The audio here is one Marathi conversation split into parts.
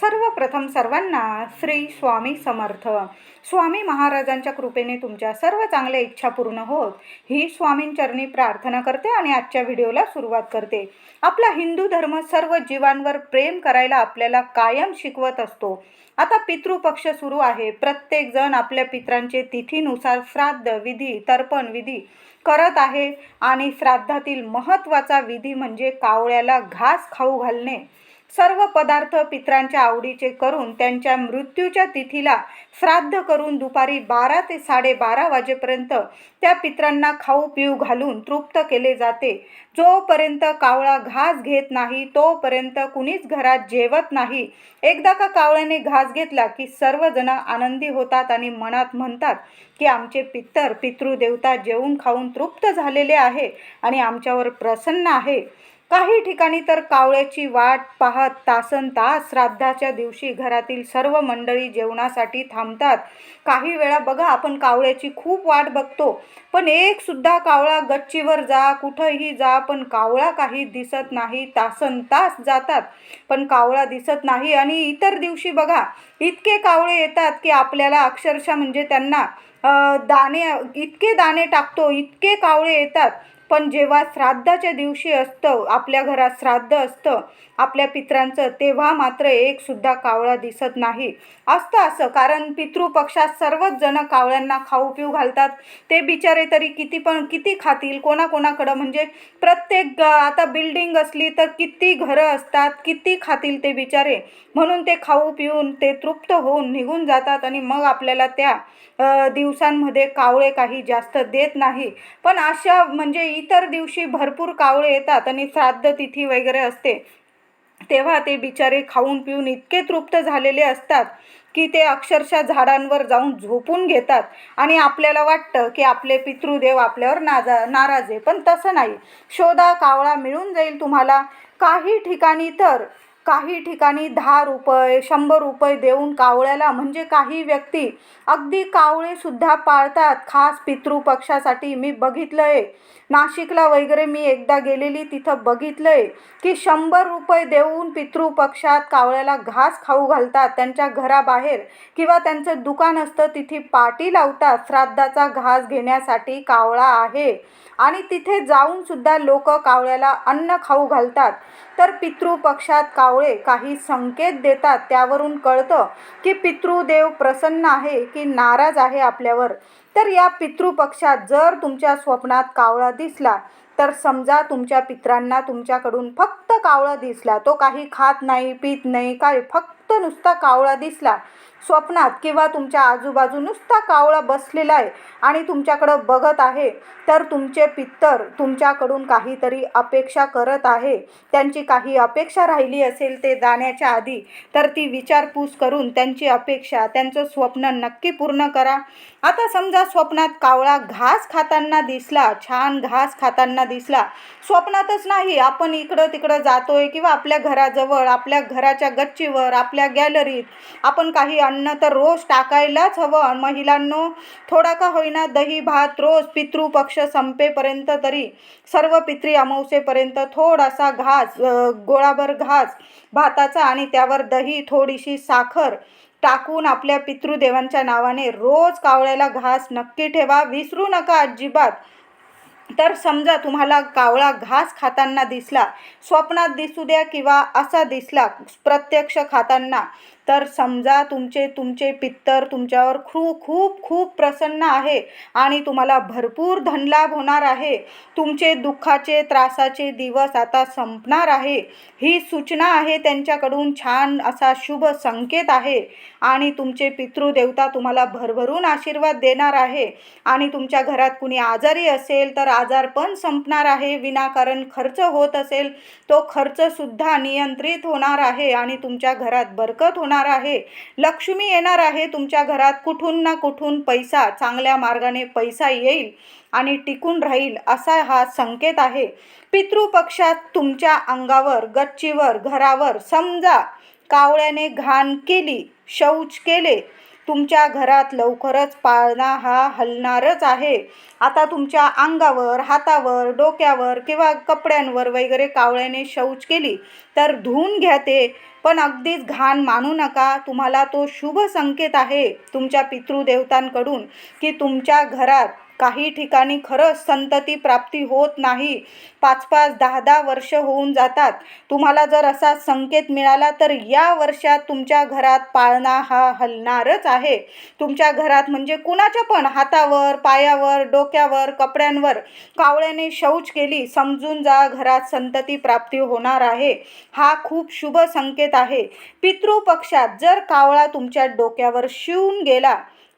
सर्वप्रथम सर्वांना श्री स्वामी समर्थ. स्वामी महाराजांच्या कृपेने तुमच्या सर्व चांगल्या इच्छा पूर्ण होत. ही स्वामींचरणी प्रार्थना करते आणि आजच्या व्हिडिओला सुरुवात करते. आपला हिंदू धर्म सर्व जीवांवर प्रेम करायला आपल्याला कायम शिकवत असतो. आता पितृपक्ष सुरू आहे. प्रत्येक जण आपल्या पित्रांचे तिथीनुसार श्राद्ध विधी तर्पण विधी करत आहे. आणि श्राद्धातील महत्त्वाचा विधी म्हणजे कावळ्याला घास खाऊ घालणे. सर्व पदार्थ पित्रांच्या आवडीचे करून त्यांच्या मृत्यूच्या तिथीला श्राद्ध करून दुपारी बारा ते साडेबारा वाजेपर्यंत त्या पित्रांना खाऊ पिऊ घालून तृप्त केले जाते. जोपर्यंत कावळा घास घेत नाही तोपर्यंत कुणीच घरात जेवत नाही. एकदा का कावळ्याने घास घेतला की सर्वजण आनंदी होतात आणि मनात म्हणतात की आमचे पित्तर पितृदेवता जेवून खाऊन तृप्त झालेले आहे आणि आमच्यावर प्रसन्न आहे. काही ठिकाणी तर कावळ्याची वाट पाहत तासन तास श्राद्धाच्या दिवशी घरातील सर्व मंडळी जेवणासाठी थांबतात. काही वेळा बघा आपण कावळ्याची खूप वाट बघतो. पण एकसुद्धा कावळा गच्चीवर जा कुठंही जा पण कावळा काही दिसत नाही तासन तास जातात. पण कावळा दिसत नाही आणि इतर दिवशी बघा इतके कावळे येतात की आपल्याला अक्षरशः म्हणजे त्यांना दाणे इतके दाणे टाकतो इतके कावळे येतात. पण जेव्हा श्राद्धाच्या दिवशी असतं आपल्या घरात श्राद्ध असतं आपल्या पित्रांचं तेव्हा मात्र एकसुद्धा कावळा दिसत नाही. असतं असं कारण पितृपक्षात सर्वच जण कावळ्यांना खाऊ पिऊ घालतात. ते बिचारे तरी किती पण किती खातील कोणाकोणाकडं? म्हणजे प्रत्येक ग- आता बिल्डिंग असली तर किती घरं असतात किती खातील ते बिचारे? म्हणून ते खाऊ पिऊन ते तृप्त होऊन निघून जातात आणि मग आपल्याला त्या दिवसांमध्ये कावळे काही जास्त देत नाही. पण अशा म्हणजे इतर दिवशी भरपूर कावळे येतात आणि श्राद्ध तिथी वगैरे असते. तेव्हा ते बिचारे खाऊन पिऊन इतके तृप्त झालेले असतात की ते अक्षरशः झाडांवर जाऊन झोपून घेतात. आणि आपल्याला वाटतं की आपले पितृदेव आपल्यावर नाजा नाराज आहे. पण तसं नाही. शोधा कावळा मिळून जाईल तुम्हाला. काही ठिकाणी तर काही ठिकाणी दहा रुपये शंभर रुपये देऊन कावळ्याला म्हणजे काही व्यक्ती अगदी कावळेसुद्धा पाळतात. खास पितृपक्षासाठी मी बघितलं आहे नाशिकला वगैरे मी एकदा गेलेली तिथं बघितलं आहे की शंभर रुपये देऊन पितृपक्षात कावळ्याला घास खाऊ घालतात. त्यांच्या घराबाहेर किंवा त्यांचं दुकान असतं तिथे पाटी लावतात. श्राद्धाचा घास घेण्यासाठी कावळा आहे. आणि तिथे जाऊन सुद्धा लोक कावळ्याला अन्न खाऊ घालतात. तर पितृपक्षात कावळे काही संकेत देतात त्यावरून कळतं की पितृदेव प्रसन्न आहे की नाराज आहे आपल्यावर. तर या पितृपक्षात जर तुमच्या स्वप्नात कावळा दिसला तर समजा तुमच्या पित्रांना तुमच्याकडून फक्त कावळा दिसला तो काही खात नाही पित नाही काय फक्त नुसता कावळा दिसला स्वप्नात किंवा तुमच्या आजूबाजू नुसता कावळा बसलेला आहे आणि तुमच्याकडं बघत आहे तर तुमचे पित्तर तुमच्याकडून काहीतरी अपेक्षा करत आहे. त्यांची काही अपेक्षा राहिली असेल ते जाण्याच्या आधी तर ती विचारपूस करून त्यांची अपेक्षा त्यांचं स्वप्न नक्की पूर्ण करा. आता समजा स्वप्नात कावळा घास खाताना दिसला छान घास खाताना दिसला. स्वप्नातच नाही आपण इकडं तिकडं जातोय किंवा आपल्या घराजवळ आपल्या घराच्या गच्चीवर आपल्या गॅलरीत आपण काही अन्न तर रोज टाकायलाच हवं. महिलांनो थोडा का होईना दही भात रोज पितृपक्ष संपेपर्यंत तरी सर्व पितृ अमावस्येपर्यंत थोडासा घास गोळाभर घास भाताचा आणि त्यावर दही थोडीशी साखर टाकून आपल्या पितृदेवांच्या नावाने रोज कावळ्याला घास नक्की ठेवा. विसरू नका अजिबात. तर समजा तुम्हाला कावळा घास खाताना दिसला स्वप्नात दिसू द्या किंवा असा दिसला प्रत्यक्ष खाताना तर समजा तुमचे तुमचे पित्तर तुमच्यावर खू खूप खूप प्रसन्न आहे आणि तुम्हाला भरपूर धनलाभ होणार आहे. तुमचे दुःखाचे त्रासाचे दिवस आता संपणार आहे. ही सूचना आहे त्यांच्याकडून छान असा शुभ संकेत आहे आणि तुमचे पितृदेवता तुम्हाला भरभरून आशीर्वाद देणार आहे आणि तुमच्या घरात कुणी आजारी असेल तर आजार पण संपणार आहे. विनाकारण खर्च होत असेल तो खर्चसुद्धा नियंत्रित होणार आहे आणि तुमच्या घरात बरकत होणार आहे. लक्ष्मी येणार आहे. तुमच्या घरात कुठून ना कुठून पैसा चांगल्या मार्गाने पैसा येईल आणि टिकून राहील असा हा संकेत आहे. पितृपक्षात तुमच्या अंगावर गच्चीवर घरावर समजा कावळ्याने घाण केली शौच केले तुमच्या घरात लवकरच पाळणा हा हलणारच आहे. आता तुमच्या अंगावर हातावर डोक्यावर किंवा कपड्यांवर वगैरे कावळ्याने शौच केली तर धुवून घ्या ते पण अगदीच घाण मानू नका. तुम्हाला तो शुभ संकेत आहे तुमच्या पितृदेवतांकडून की तुमच्या घरात काही ठिकाणी खरंच संतती प्राप्ती होत नाही. पाच पाच दहा दहा वर्ष होऊन जातात. तुम्हाला जर असा संकेत मिळाला तर या वर्षात तुमच्या घरात पाळणा हा हलणारच आहे. तुमच्या घरात म्हणजे कुणाच्या पण हातावर पायावर डोक्यावर कपड्यांवर कावळ्याने शौच केली समजून जा घरात संतती प्राप्ती होणार आहे. हा खूप शुभ संकेत आहे. पितृपक्षात जर कावळा तुमच्या डोक्यावर शिवून गेला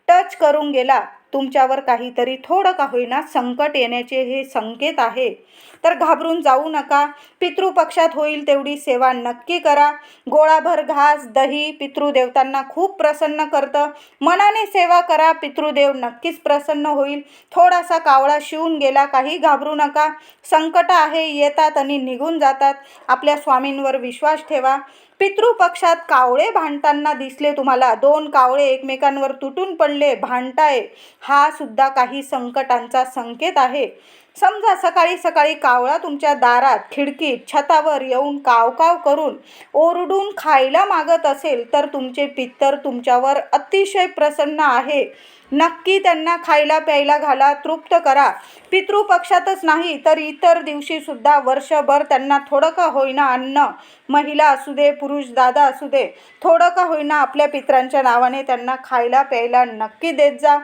टच करून गेला तुमच्यावर काहीतरी थोडं का होईना संकट येण्याचे हे संकेत आहे. तर घाबरून जाऊ नका. पितृपक्षात होईल तेवढी सेवा नक्की करा. गोळाभर घास दही पितृदेवतांना खूप प्रसन्न करतं. मनाने सेवा करा. पितृदेव नक्कीच प्रसन्न होईल. थोडासा कावळा शिवून गेला काही घाबरू नका. संकट आहे येतात आणि निघून जातात. आपल्या स्वामींवर विश्वास ठेवा. पितृपक्षात कावळे भांडताना दिसले तुम्हाला. दोन कावळे एकमेकांवर तुटून पडले भांडताय. हा सुद्धा काही संकटांचा संकेत आहे. समजा सकाळी सकाळी कावळा तुमच्या दारात खिडकीत छतावर येऊन कावकाव करून ओरडून खायला मागत असेल तर तुमचे पित्तर तुमच्यावर अतिशय प्रसन्न आहे. नक्की त्यांना खायला प्यायला घाला तृप्त करा. पितृपक्षातच नाही तर इतर दिवशी सुद्धा वर्षभर त्यांना थोडं का होईना अन्न महिला असू दे पुरुष दादा असू दे थोडं का होईना आपल्या पित्रांच्या नावाने त्यांना खायला प्यायला नक्की देत जा.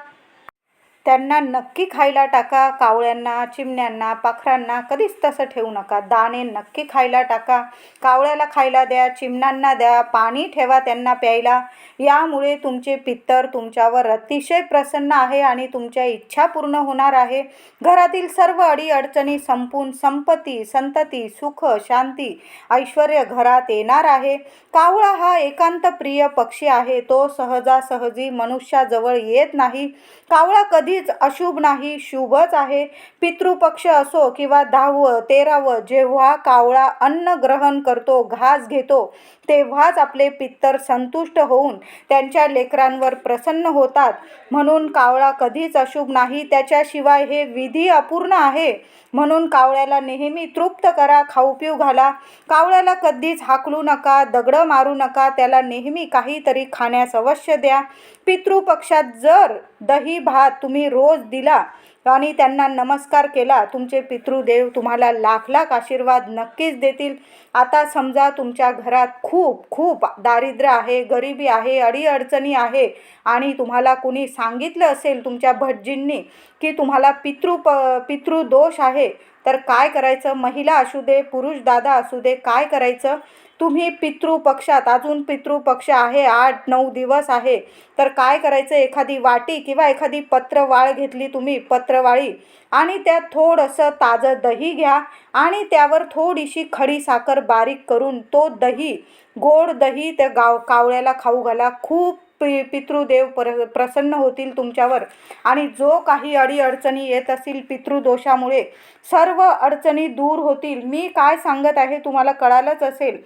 त्यांना नक्की खायला टाका कावळ्यांना चिमण्यांना पाखरांना कधीच तसं ठेवू नका. दाणे नक्की खायला टाका. कावळ्याला खायला द्या चिमण्यांना द्या पाणी ठेवा त्यांना प्यायला. यामुळे तुमचे पित्तर तुमच्यावर अतिशय प्रसन्न आहे आणि तुमच्या इच्छा पूर्ण होणार आहे. घरातील सर्व अडीअडचणी संपून संपत्ती संतती सुख शांती ऐश्वर घरात येणार आहे. कावळा हा एकांत प्रिय पक्षी आहे. तो सहजासहजी मनुष्याजवळ येत नाही. कावळा कधीच अशुभ नाही शुभच आहे. पितृपक्ष असो किंवा दहावं तेरावं जेव्हा कावळा अन्न ग्रहण करतो घास घेतो तेव्हाच आपले पित्तर संतुष्ट होऊन त्यांच्या लेकरांवर प्रसन्न होतात. म्हणून कावळा कधीच अशुभ नाही. त्याच्याशिवाय हे विधी अपूर्ण आहे. म्हणून कावळ्याला नेहमी तृप्त करा खाऊ पिऊ घाला. कावळ्याला कधीच हाकलू नका दगडं मारू नका. त्याला नेहमी काहीतरी खाण्यास अवश्य द्या. पितृपक्षात जर दही भात तुम्ही रोज दिला आणि त्यांना नमस्कार केला. तुमचे पितृदेव तुम्हाला लाख लाख आशीर्वाद नक्कीच देतील. आता समजा तुमच्या घरात खूप खूप दारिद्र्य आहे गरिबी आहे अडीअडचणी आहे आणि तुम्हाला कुणी सांगितलं असेल तुमच्या भटजींनी की तुम्हाला पितृ प पितृदोष आहे तर काय करायचं? महिला असू दे पुरुष दादा असू दे काय करायचं? तुम्ही पितृपक्षात अजून पितृपक्ष आहे आठ नऊ दिवस आहे. तर काय करायचं? एखादी वाटी किंवा एखादी पत्रवाळ घेतली तुम्ही पत्रवाळी. आणि त्यात थोडंसं ताजं दही घ्या आणि त्यावर थोडीशी खडी साखर बारीक करून तो दही गोड दही त्या गाव कावळ्याला खाऊ घाला. खूप पि पितृदेव प्र प्रसन्न होतील तुमच्यावर. आणि जो काही अडीअडचणी येत असतील पितृदोषामुळे सर्व अडचणी दूर होतील. मी काय सांगत आहे तुम्हाला कळालंच असेल.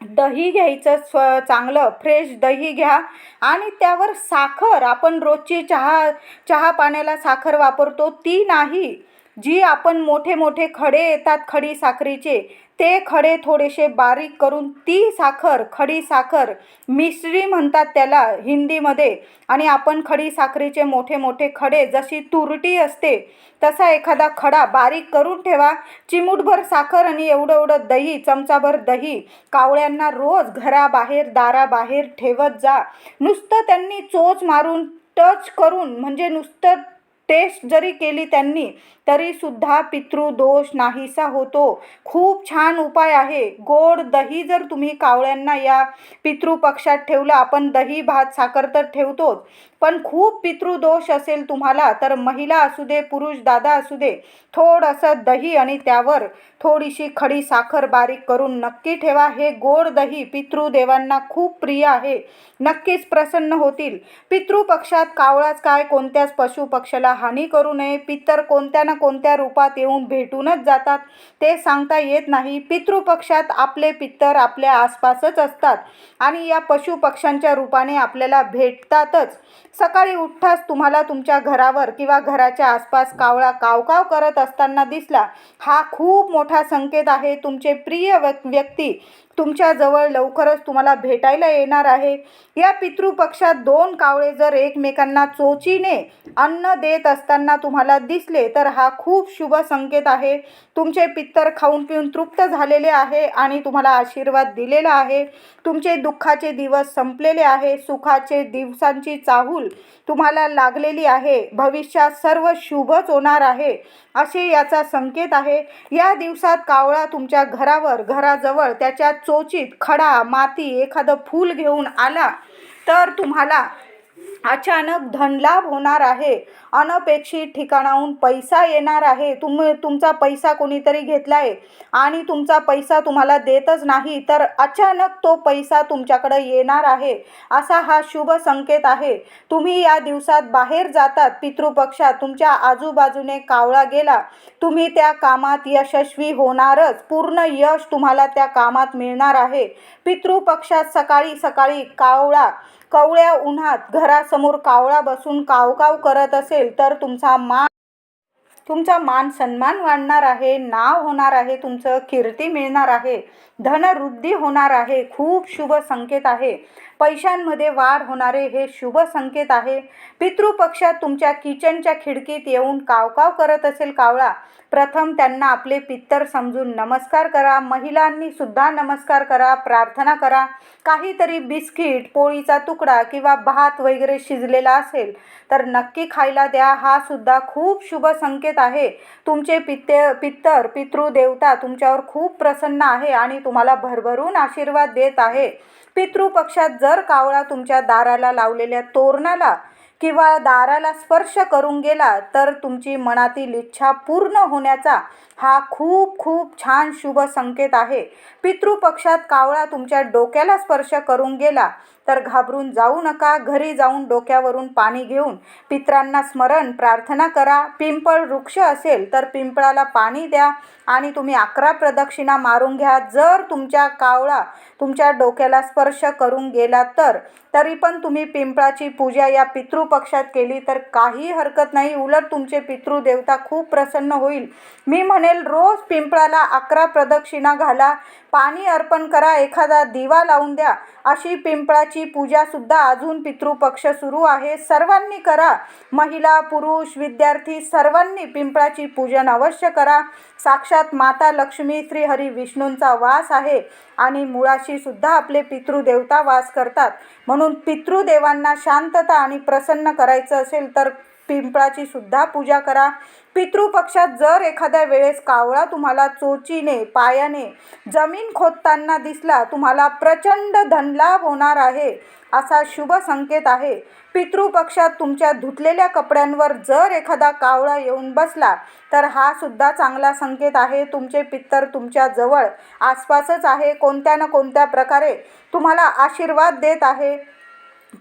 दही घ्यायचं स्व चांगलं फ्रेश दही घ्या. आणि त्यावर साखर आपण रोजची चहा चहा पाण्याला साखर वापरतो ती नाही. जी आपण मोठे मोठे खडे येतात खडी साखरेचे ते खडे थोडेसे बारीक करून ती साखर खडी साखर मिश्री म्हणतात त्याला हिंदीमध्ये. आणि आपण खडी साखरेचे मोठे मोठे खडे जशी तुरटी असते तसा एखादा खडा बारीक करून ठेवा. चिमूटभर साखर आणि एवढं एवढं दही चमचाभर दही कावळ्यांना रोज घराबाहेर दाराबाहेर ठेवत जा. नुसतं त्यांनी चोच मारून टच करून म्हणजे नुसतं टेस्ट जरी केली त्यांनी तरीसुद्धा पितृदोष नाहीसा होतो. खूप छान उपाय आहे. गोड दही जर तुम्ही कावळ्यांना या पितृपक्षात ठेवलं आपण दही भात साखर तर ठेवतोच. पण खूप पितृदोष असेल तुम्हाला तर महिला असू दे पुरुष दादा असू दे थोडंसं दही आणि त्यावर थोडीशी खडी साखर बारीक करून नक्की ठेवा. हे गोड दही पितृदेवांना खूप प्रिय आहे. नक्कीच प्रसन्न होतील. पितृपक्षात कावळाच काय कोणत्याच पशुपक्षाला हानी करू नये. पितर कोणत्या ना कोणत्या रूपात येऊन भेटूनच जातात. ते सांगता येत नाही. पितृपक्षात आपले पित्तर आपल्या आसपासच असतात आणि या पशुपक्ष्यांच्या रूपाने आपल्याला भेटतातच. सकाळी उठताच तुम्हाला तुमच्या घरावर किंवा घराच्या आसपास कावळा कावकाव करत असताना दिसला. हा खूप मोठा संकेत आहे. तुमचे प्रिय व्यक्ती तुमच्याजवळ लवकरच तुम्हाला भेटायला येणार आहे. या पितृपक्षात दोन कावळे जर एकमेकांना चोचीने अन्न देत असताना तुम्हाला दिसले तर हा खूप शुभ संकेत आहे. तुमचे पित्तर खाऊन पिऊन तृप्त झालेले आहे आणि तुम्हाला आशीर्वाद दिलेला आहे. तुमचे दुःखाचे दिवस संपलेले आहे. सुखाचे दिवसांची चाहूल तुम्हाला लागलेली आहे. भविष्यात सर्व शुभच होणार आहे असे याचा संकेत आहे. या दिवसात कावळा तुमच्या घरावर घराजवळ त्याच्या चोचीत खडा माती एखादं फूल घेऊन आला तर तुम्हाला अचानक धनलाभ होणार आहे. अनपेक्षित ठिकाणाहून पैसा येणार आहे. तुम्ही तुमचा पैसा कोणीतरी घेतला आहे आणि तुमचा पैसा तुम्हाला देतच नाही तर अचानक तो पैसा तुमच्याकडे येणार आहे असा हा शुभ संकेत आहे. तुम्ही या दिवसात बाहेर जातात पितृपक्षात. तुमच्या आजूबाजूने कावळा गेला. तुम्ही त्या कामात यशस्वी होणारच. पूर्ण यश तुम्हाला त्या कामात मिळणार आहे. पितृपक्षात सकाळी सकाळी कावळा कवळ्या उन्हात घरासमोर कावळा बसून कावकाव करत असेल तर तुमचा मान तुमचा मान सन्मान वाढणार आहे नाव होणार आहे तुमचं कीर्ती मिळणार आहे धनवृद्धी होणार आहे खूप शुभ संकेत आहे. पैशांमध्ये वाढ होणारे हे शुभ संकेत आहे. पितृपक्षात तुमच्या किचनच्या खिडकीत येऊन कावकाव करत असेल कावळा प्रथम त्यांना आपले पित्तर समजून नमस्कार करा महिलांनी सुद्धा नमस्कार करा प्रार्थना करा. काहीतरी बिस्किट पोळीचा तुकडा किंवा भात वगैरे शिजलेला असेल तर नक्की खायला द्या हा सुद्धा खूप शुभ संकेत आहे. तुमचे पित्ते पित्तर पितृदेवता तुमच्यावर खूप प्रसन्न आहे आणि तुम्हाला भरभरून आशीर्वाद देत आहे. पितृपक्षात जर कावळा तुमच्या दाराला लावलेल्या तोरणाला किंवा दाराला स्पर्श करून गेला तर तुमची मनातील इच्छा पूर्ण होण्याचा हा खूप खूप छान शुभ संकेत आहे. पितृपक्षात कावळा तुमच्या डोक्याला स्पर्श करून गेला तर घाबरून जाऊ नका. घरी जाऊन डोक्यावरून पाणी घेऊन पित्रांना स्मरण प्रार्थना करा. पिंपळ वृक्ष असेल तर पिंपळाला पाणी द्या आणि तुम्ही अकरा प्रदक्षिणा मारून घ्या. जर तुमच्या कावळा तुमच्या डोक्याला स्पर्श करून गेला तर तरी पण तुम्ही पिंपळाची पूजा या पितृपक्षात केली तर काही हरकत नाही. उलट तुमचे पितृदेवता खूप प्रसन्न होईल. मी म्हणेल रोज पिंपळाला अकरा प्रदक्षिणा घाला. पाणी अर्पण करा. एखादा दिवा लावून द्या. अशी पिंपळाची पूजासुद्धा अजून पितृपक्ष सुरू आहे. सर्वांनी करा. महिला पुरुष विद्यार्थी सर्वांनी पिंपळाची पूजन अवश्य करा. साक्षात माता लक्ष्मी श्री हरी विष्णूंचा वास आहे आणि मुळाशी सुद्धा आपले पितृदेवता वास करतात. म्हणून पितृदेवांना शांतता आणि प्रसन्न करायचं असेल तर पिंपळाची सुद्धा पूजा करा. पितृपक्षात जर एखाद्या वेळेस कावळा तुम्हाला चोचीने पायाने जमीन खोदताना दिसला तुम्हाला प्रचंड धनलाभ होणार आहे असा शुभ संकेत आहे. पितृपक्षात तुमच्या धुतलेल्या कपड्यांवर जर एखादा कावळा येऊन बसला तर हा सुद्धा चांगला संकेत आहे. तुमचे पित्तर तुमच्या जवळ आसपासच आहे. कोणत्या ना कोणत्या प्रकारे तुम्हाला आशीर्वाद देत आहे.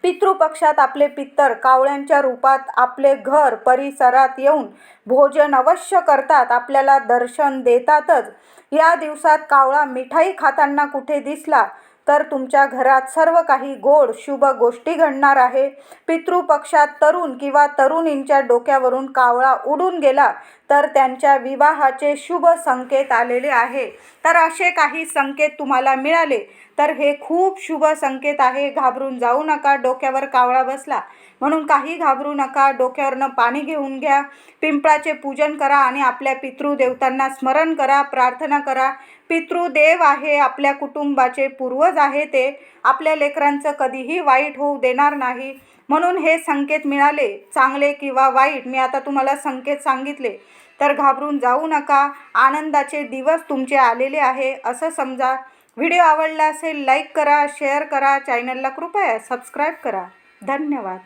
पितृपक्षात आपले पित्तर कावळ्यांच्या रूपात आपले घर परिसरात येऊन भोजन अवश्य करतात आपल्याला दर्शन देतातच. या दिवसात कावळा मिठाई खाताना कुठे दिसला तर तुमच्या घरात सर्व काही गोड शुभ गोष्टी घडणार आहे. पितृपक्षात तरुण किंवा तरुणींच्या डोक्यावरून कावळा उडून गेला तर त्यांच्या विवाहाचे शुभ संकेत आलेले आहे. तर असे काही संकेत तुम्हाला मिळाले तर हे खूप शुभ संकेत आहे. घाबरून जाऊ नका डोक्यावर कावळा बसला. म्हणून काही घाबरू नका डोक्यावरनं पाणी घेऊन घ्या. पिंपळाचे पूजन करा आणि आपल्या पितृदेवतांना स्मरण करा प्रार्थना करा. पितृदेव आहे आपल्या कुटुंबाचे पूर्वज आहे ते. आपल्या लेकरांचं कधीही वाईट होऊ देणार नाही. म्हणून हे संकेत मिळाले चांगले किंवा वाईट मी आता तुम्हाला संकेत सांगितले. तर घाबरून जाऊ नका आनंदाचे दिवस तुमचे आलेले आहे असं समजा. व्हिडिओ आवडला असेल लाईक करा शेअर करा चॅनलला कृपया सबस्क्राईब करा. धन्यवाद.